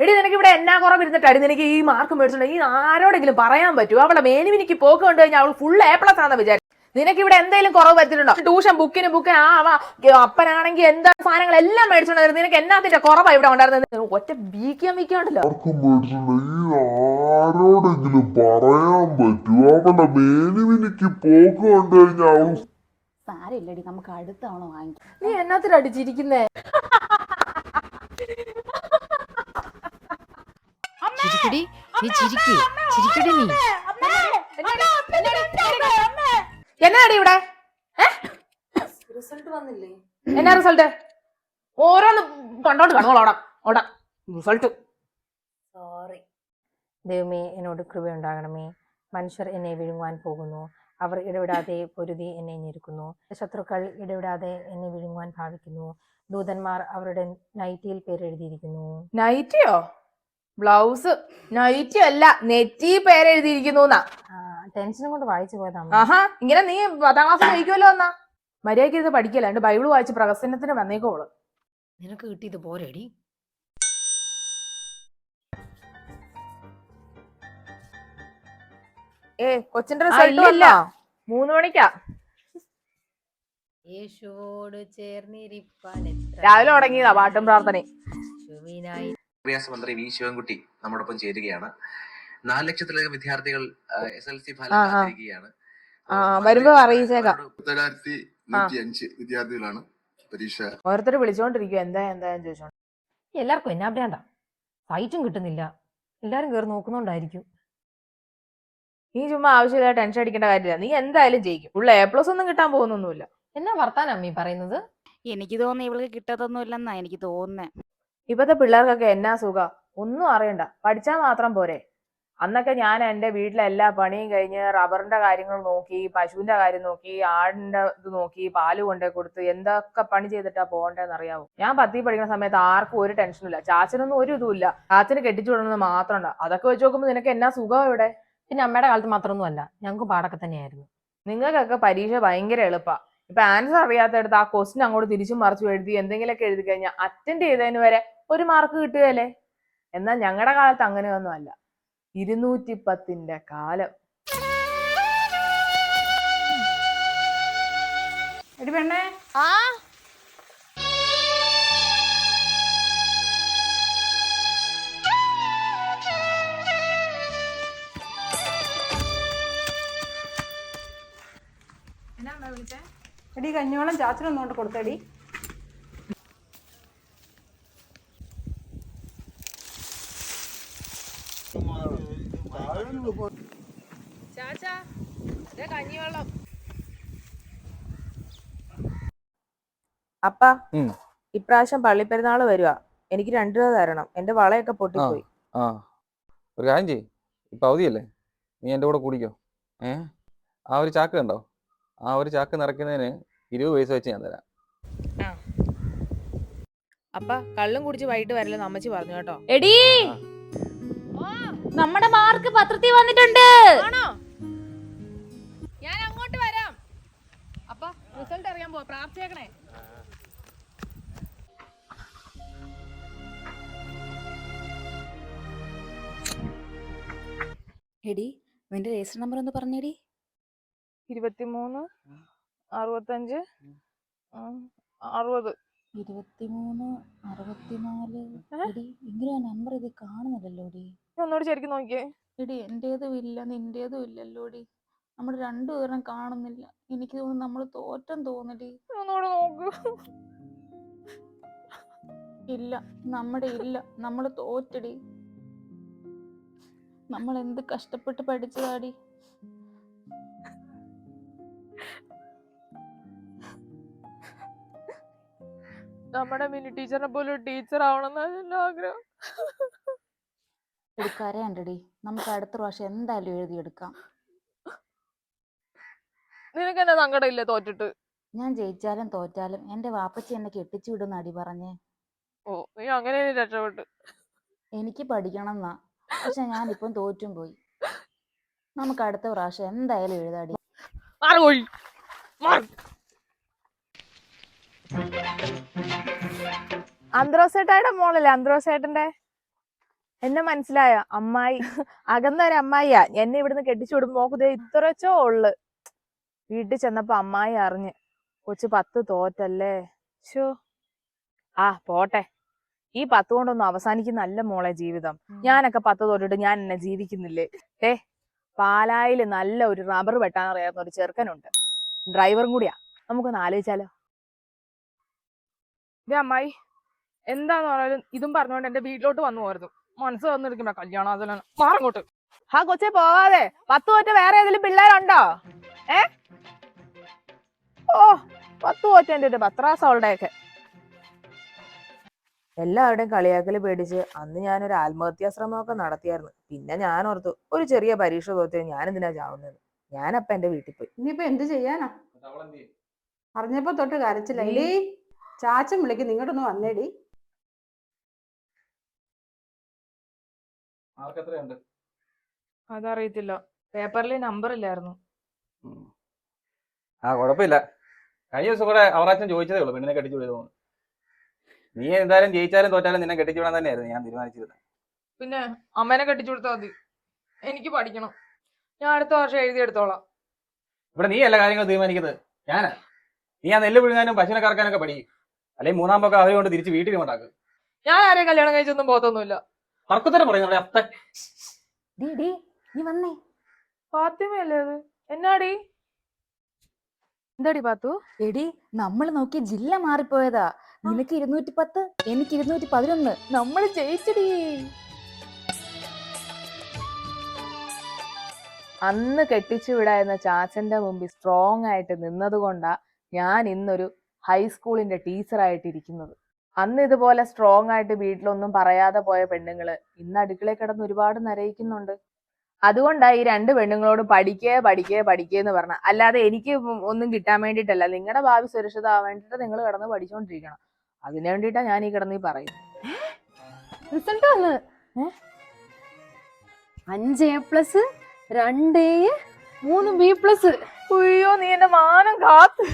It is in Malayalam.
എടി നിനക്ക് ഇവിടെ എന്നാ കുറവ് ഇരുന്നിട്ടാണ് നിനക്ക് ഈ മാർക്ക് മേടിച്ചിട്ടുണ്ടെങ്കിൽ ഈ ആരോടെങ്കിലും പറയാൻ പറ്റുമോ അവളെ മേനുവിനിക്ക് പോക്ക് കണ്ടു കഴിഞ്ഞാൽ അവൾ ഫുൾ എ പ്ലസ് ആണെന്ന് വിചാരിച്ചു. നിനക്ക് ഇവിടെ എന്തെങ്കിലും കുറവ് വരുത്തിട്ടുണ്ടോ ട്യൂഷൻ ബുക്കിന് ബുക്ക് ആവാ അപ്പനാണെങ്കിൽ എന്താ സാധനങ്ങൾ എല്ലാം മേടിച്ചോണ്ടായിരുന്നു. നിനക്ക് എന്നാത്തിന്റെ കുറവാ ഇവിടെ ഉണ്ടായിരുന്നത്? ഒറ്റ ബീക്കാൻ വിൽക്കാണ്ടല്ലോ മേടിച്ചിട്ടുണ്ട് ആരോടെങ്കിലും പറയാൻ പറ്റുമോ അവളുടെ മേനുവിനിക്ക് പോക്ക് കണ്ടു കഴിഞ്ഞാൽ സാരമില്ലടി നമുക്ക് അടുത്ത തവണ വാങ്ങിക്കാം. നീ എന്നാത്തിനാ ചിരിക്കടി നീ ചിരിക്ക് ചിരിക്കടി നീ. എന്നാടി? ഇവിടെ? റിസൾട്ട് വന്നില്ലേ? എന്നാ റിസൾട്ട്? ഓരോന്ന് കണ്ടോണ്ട് കടന്നോളാം ഓടാം ഓടാം. റിസൾട്ട്. സോറി. ദൈവമേ എന്നോട് കൃപയുണ്ടാകണമേ മനുഷ്യർ എന്നെ വിഴുങ്ങുവാൻ പോകുന്നു. അവർ ഇടവിടാതെ പൊരുതി എന്നെ ഞെരുക്കുന്നു. ശത്രുക്കൾ ഇടവിടാതെ എന്നെ വിഴുങ്ങുവാൻ ഭാവിക്കുന്നു. ദൂതന്മാർ അവരുടെ നൈറ്റിയിൽ പേരെഴുതിയിരിക്കുന്നു. നൈറ്റിയോ? ബ്ലൗസ് നൈറ്റി അല്ല നെറ്റി പേരെഴുതിയിരിക്കുന്നു ടെൻഷൻ കൊണ്ട് വായിച്ചു പോയതാണ് ആഹാ ഇങ്ങനെ നീ പത്താം ക്ലാസ് കഴിക്കുമല്ലോ എന്നാ. മര്യാദയ്ക്ക് ഇത് പഠിക്കല എന്റെ ബൈബിൾ വായിച്ച് പ്രകസനത്തിന് വന്നേക്കോൾ. നിനക്ക് കിട്ടിയത് പോരടി. ഏ കൊച്ചിന്റെ റിസൾട്ട് ഇല്ല. മൂന്ന് മണിക്കാ. യേശുവോട് ചേർന്നിരിപ്പാൻ രാവിലെ തുടങ്ങിയതാ പാട്ടും പ്രാർത്ഥനയും. വിദ്യാഭ്യാസ മന്ത്രി വി ശിവൻകുട്ടി നമ്മോടൊപ്പം ചേരുകയാണ്. നാല് ലക്ഷത്തിലധികം വിദ്യാർത്ഥികൾ എസ് എൽ സി ഫലം വരുമ്പോ അറിയിച്ചേക്കാം. വിദ്യാർത്ഥികളാണ് പരീക്ഷ. ഓരോരുത്തർ വിളിച്ചോണ്ടിരിക്കും എന്താ എന്താ ചോദിച്ചോണ്ട്. എല്ലാവർക്കും എന്നാ ഭ്രാന്താ? സൈറ്റും കിട്ടുന്നില്ല. എല്ലാരും കേറി നോക്കുന്നുണ്ടായിരിക്കും. നീ ചുമ്മാ ആവശ്യമില്ല ടെൻഷൻ അടിക്കേണ്ട കാര്യമില്ല. നീ എന്തായാലും ജയിക്കും. ഉള്ള എ പ്ലസ് ഒന്നും കിട്ടാൻ പോകുന്നൊന്നുമില്ല. എന്നാ വർത്താനം അമ്മീ പറയുന്നത്? എനിക്ക് തോന്നുന്നു ഇവൾക്ക് കിട്ടത്തൊന്നുമില്ലെന്നാ എനിക്ക് തോന്നുന്നേ. ഇപ്പത്തെ പിള്ളേർക്കൊക്കെ എന്നാ സുഖ? ഒന്നും അറിയണ്ട. പഠിച്ചാൽ മാത്രം പോരെ. അന്നൊക്കെ ഞാൻ എന്റെ വീട്ടിലെ എല്ലാ പണിയും കഴിഞ്ഞ് റബ്ബറിന്റെ കാര്യങ്ങൾ നോക്കി പശുവിന്റെ കാര്യം നോക്കി ആടിന്റെ ഇത് നോക്കി പാൽ കൊണ്ടേ കൊടുത്ത് എന്തൊക്കെ പണി ചെയ്തിട്ടാ പോകണ്ടേന്ന് അറിയാവോ? ഞാൻ പത്തി പഠിക്കുന്ന സമയത്ത് ആർക്കും ഒരു ടെൻഷനും ഇല്ല. ചാച്ചനൊന്നും ഒരു ഇതുമില്ല ചാച്ചന് കെട്ടിച്ചു വിടണമെന്ന് മാത്രം അതൊക്കെ വെച്ച് നോക്കുമ്പോൾ നിനക്ക് എന്നാ സുഖം ഇവിടെ? പിന്നെ അമ്മയുടെ കാലത്ത് മാത്രമൊന്നും അല്ല. ഞങ്ങൾക്ക് പാടൊക്കെ തന്നെയായിരുന്നു. നിങ്ങൾക്കൊക്കെ പരീക്ഷ ഭയങ്കര എളുപ്പാ. ഇപ്പൊ ആൻസർ അറിയാത്തടുത്ത് ആ ക്വസ്റ്റ്യൻ അങ്ങോട്ട് തിരിച്ചും മറിച്ചും എഴുതി എന്തെങ്കിലുമൊക്കെ എഴുതി കഴിഞ്ഞാൽ അറ്റൻഡ് ചെയ്തതിന് വരെ ഒരു മാർക്ക് കിട്ടുകയല്ലേ? എന്നാൽ ഞങ്ങളുടെ കാലത്ത് അങ്ങനെയൊന്നും അല്ല ഇരുന്നൂറ്റി പത്തിന്റെ കാലം. എടി പെണ്ണേ. എടി കഞ്ഞോളം ചാച്ചനൊന്നുകൊണ്ട് കൊടുത്തടി. അപ്പ. ഇപ്രാവശ്യം പള്ളിപ്പെരുന്നാൾ വരുക എനിക്ക് രണ്ടു രൂപ തരണം. എന്റെ വളയൊക്കെ പൊട്ടിപ്പോയി. ആ. ഒരു കാര്യം ചെയ്യ്. ഇപ്പൊ അവധിയല്ലേ നീ എന്റെ കൂടെ കുടിക്കോ. ഏ? ആ ഒരു ചാക്ക് കണ്ടോ? ആ ഒരു ചാക്ക് നിറയ്ക്കുന്നതിന് ഇരുപത് പൈസ വെച്ച് ഞാൻ തരാം. അപ്പ കള്ളും കുടിച്ച് വൈകിട്ട് വരലെന്ന് അമ്മച്ചി പറഞ്ഞു കേട്ടോ. എടി! നമ്മുടെ മാർക്ക് പത്രത്തിൽ വന്നിട്ടുണ്ട്. ആണോ? ഞാൻ അങ്ങോട്ട് വരാം. അപ്പ റിസൾട്ട് അറിയാൻ പോവാ പ്രാർത്ഥിച്ചേക്കണേ. എടി നിന്റെ രജിസ്റ്റർ നമ്പർ ഒന്ന് പറഞ്ഞെടി. ഇരുപത്തിമൂന്ന് അറുപത്തഞ്ച് അറുപത്. ഇരുപത്തിമൂന്ന് അറുപത്തിനാല്. ഇങ്ങനെ നമ്പർ ഇത് കാണുന്നില്ലല്ലോ എടി. നീ ശരിക്കും നോക്കിയേ. എടി എന്റേതും ഇല്ല നിന്റേതും ഇല്ലല്ലോ ഡി നമ്മൾ രണ്ടുപേരും കാണുന്നില്ല. എനിക്ക് തോന്നുന്നു നമ്മൾ തോറ്റം തോന്നടി ഒന്നോട് നോക്ക്. ഇല്ല നമ്മുടെ ഇല്ല. നമ്മൾ തോറ്റടി. നമ്മൾ എന്ത് കഷ്ടപ്പെട്ട് പഠിച്ചതാടി നമ്മുടെ മിനി ടീച്ചറിനെ പോലെ ടീച്ചർ ആവണമെന്നാണ് എന്റെ ആഗ്രഹം. ഒരു കരയണ്ടടി. നമുക്ക് അടുത്ത പ്രാവശ്യം എന്തായാലും എഴുതിയെടുക്കാം. നിനക്ക് എന്നെ സങ്കടം ഇല്ലേ തോറ്റിട്ട്? ഞാൻ ജയിച്ചാലും തോറ്റാലും എന്റെ വാപ്പച്ചി എന്നെ കെട്ടിച്ചു വിടുന്ന അടി പറഞ്ഞേ. ഓ നീ അങ്ങനെ രക്ഷപ്പെട്ടു? എനിക്ക് പഠിക്കണം എന്നാ പക്ഷെ ഞാനിപ്പം തോറ്റും പോയി. നമുക്ക് അടുത്ത പ്രാവശ്യം എന്തായാലും എഴുതാടി. മാറി പോയി. മാറി. അന്ത്രോസേട്ടായുടെ മോളല്ലേ അന്ത്രോസേട്ടന്റെ എന്നെ മനസ്സിലായ? അമ്മായി. അകന്നൊരു അമ്മായിയാ. എന്നെ ഇവിടുന്ന് കെട്ടിച്ചു വിടുമ്പോ നോക്കുതേ ഇത്രച്ചോ ഉള്ളു. വീട്ടിൽ ചെന്നപ്പോ അമ്മായി അറിഞ്ഞ്. കൊച്ചു പത്ത് തോറ്റല്ലേ? ഷോ ആ പോട്ടെ. ഈ പത്ത് കൊണ്ടൊന്നും അവസാനിക്കുന്നല്ല മോളെ ജീവിതം. ഞാനൊക്കെ പത്ത് തോറ്റിട്ട് ഞാൻ എന്നെ ജീവിക്കുന്നില്ലേ? ഏ പാലായിൽ നല്ല ഒരു റബ്ബർ വെട്ടാൻ അറിയാവുന്ന ഒരു ചെറുക്കനുണ്ട്. ഡ്രൈവറും കൂടിയാ. നമുക്കൊന്ന് ആലോചിച്ചാലോ? ദേ അമ്മായി എന്താന്ന് പറഞ്ഞാലും ഇതും പറഞ്ഞുകൊണ്ട് എന്റെ വീട്ടിലോട്ട് വന്നു പോയിരുന്നു മനസ്സ് വന്നിരിക്കുമ്പോ കല്യാണം അതിലാണ് മാറങ്ങോട്ട് ആ കൊച്ചെ പോവാതെ. പത്ത് തോറ്റ വേറെ ഏതെങ്കിലും പിള്ളേരുണ്ടോ? ഏ? ഓ പത്ത് തോറ്റന്റെ ഒരു പത്രാസവളുടെയൊക്കെ എല്ലാവരുടെയും കളിയാക്കൽ പേടിച്ച് അന്ന് ഞാനൊരു ആത്മഹത്യാ ശ്രമമൊക്കെ നടത്തിയായിരുന്നു. പിന്നെ ഞാൻ ഓർത്തു ഒരു ചെറിയ പരീക്ഷ തോറ്റ ഞാൻ എന്തിനാ ചാവുന്നത്? ഞാനപ്പ എന്റെ വീട്ടിൽ പോയി. ഇനിയിപ്പോ എന്ത് ചെയ്യാനാ? അറിഞ്ഞപ്പോ തൊട്ട് കരച്ചില്ല ചാച്ചൻ വിളിക്കും നിങ്ങോട്ടൊന്ന് വന്നേടി. അതറിയത്തില്ല. പേപ്പറിൽ നമ്പർ ഇല്ലായിരുന്നു. ആ കുഴപ്പമില്ല. കഴിഞ്ഞ ദിവസം കൂടെ അവറാച്ചൻ ചോദിച്ചതേ ഉള്ളൂ പെണ്ണിനെ കെട്ടിച്ചു വിടുന്നു നീ എന്തായാലും ജയിച്ചാലും തോറ്റാലും നിന്നെ കെട്ടിച്ചു വിടാൻ തന്നെയായിരുന്നു ഞാൻ തീരുമാനിച്ചിരുന്നത്. പിന്നെ അമ്മേനെ കെട്ടിച്ചു കൊടുത്താൽ മതി. എനിക്ക് പഠിക്കണം. ഞാൻ അടുത്ത വർഷം എഴുതിയെടുത്തോളാം. ഇവിടെ നീ അല്ല കാര്യങ്ങൾ തീരുമാനിക്കുന്നത്. ഞാനാ. നീ ആ നെല്ല് വിഴുങ്ങാനും പശുവിനെ കറക്കാനൊക്കെ പഠിക്കും. അല്ലെങ്കിൽ മൂന്നാം പക്കം അവരെ കൊണ്ട് തിരിച്ച് വീട്ടിൽ കൊണ്ടാക്കും ഞാൻ ആരെയും കല്യാണം കഴിച്ചൊന്നും പോകത്തൊന്നുമില്ല. തർക്കത്തരം പറയുന്നുണ്ട് അത്ത ഡീ ഡീ നീ വന്നേ. ഫാത്തിമയല്ലേ അത്? എന്നാടി? എന്താടി പാത്തു? എടി നമ്മൾ നോക്കിയ ജില്ല മാറിപ്പോയതാ. നിനക്ക് ഇരുന്നൂറ്റി പത്ത് എനിക്ക് ഇരുന്നൂറ്റി പതിനൊന്ന് നമ്മൾ ജയിച്ചടി. അന്ന് കെട്ടിച്ചു വിടായിരുന്ന ചാച്ചന്റെ മുമ്പിൽ സ്ട്രോങ് ആയിട്ട് നിന്നതുകൊണ്ടാ ഞാൻ ഇന്നൊരു ഹൈസ്കൂളിന്റെ ടീച്ചറായിട്ടിരിക്കുന്നത് അന്ന് ഇതുപോലെ സ്ട്രോങ് ആയിട്ട് വീട്ടിലൊന്നും പറയാതെ പോയ പെണ്ണുങ്ങൾ ഇന്ന് അടുക്കളയിൽ കിടന്ന് ഒരുപാട് നരയിക്കുന്നുണ്ട്. അതുകൊണ്ടാണ് ഈ രണ്ട് പെണ്ണുങ്ങളോട് പഠിക്കേ പഠിക്കേ പഠിക്കേ എന്ന് പറഞ്ഞ. അല്ലാതെ എനിക്ക് ഒന്നും കിട്ടാൻ വേണ്ടിയിട്ടല്ല. നിങ്ങളുടെ ഭാവി സുരക്ഷിതമാവാൻ വേണ്ടിയിട്ട് നിങ്ങൾ കിടന്ന് പഠിച്ചുകൊണ്ടിരിക്കണം അതിനു വേണ്ടിയിട്ടാണ് ഞാൻ ഈ കിടന്ന് ഈ റിസൾട്ട് വന്ന്? അഞ്ച് എ പ്ലസ് രണ്ട് എ മൂന്ന് ബി പ്ലസ് അയ്യോ നീ എന്റെ മാനം കാത്ത്.